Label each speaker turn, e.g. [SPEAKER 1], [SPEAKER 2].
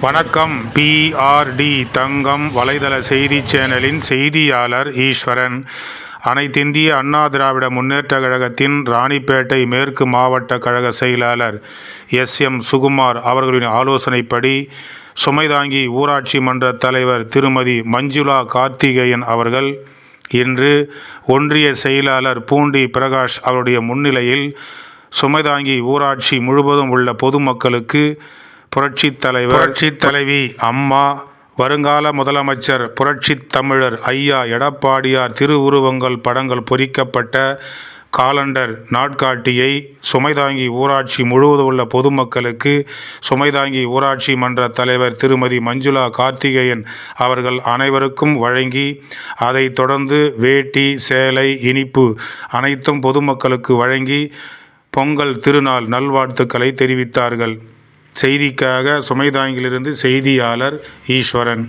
[SPEAKER 1] வணக்கம். பிஆர்டி தங்கம் வலைதள செய்தி சேனலின் செய்தியாளர் ஈஸ்வரன். அனைத்திந்திய அண்ணா திராவிட முன்னேற்ற கழகத்தின் ராணிப்பேட்டை மேற்கு மாவட்ட கழக செயலாளர் எஸ். எம். சுகுமார் அவர்களின் ஆலோசனைப்படி சுமைதாங்கி ஊராட்சி மன்ற தலைவர் திருமதி மஞ்சுளா கார்த்திகேயன் அவர்கள் இன்று ஒன்றிய செயலாளர் பூண்டி பிரகாஷ் அவருடைய முன்னிலையில் சுமைதாங்கி ஊராட்சி முழுவதும் உள்ள பொதுமக்களுக்கு புரட்சித் தலைவர் புரட்சித் தலைவி அம்மா வருங்கால முதலமைச்சர் புரட்சித் தமிழர் ஐயா எடப்பாடியார் திருவுருவங்கள் படங்கள் பொறிக்கப்பட்ட காலண்டர் நாட்காட்டியை சுமைதாங்கி ஊராட்சி முழுவதும் உள்ள பொதுமக்களுக்கு சுமைதாங்கி ஊராட்சி மன்ற தலைவர் திருமதி மஞ்சுளா கார்த்திகேயன் அவர்கள் அனைவருக்கும் வழங்கி அதைத் தொடர்ந்து வேட்டி சேலை இனிப்பு அனைத்தும் பொதுமக்களுக்கு வழங்கி பொங்கல் திருநாள் நல்வாழ்த்துக்களை தெரிவித்தார்கள். செய்திக்காக சுமைதாங்கிலிருந்து செய்தியாளர் ஈஸ்வரன்.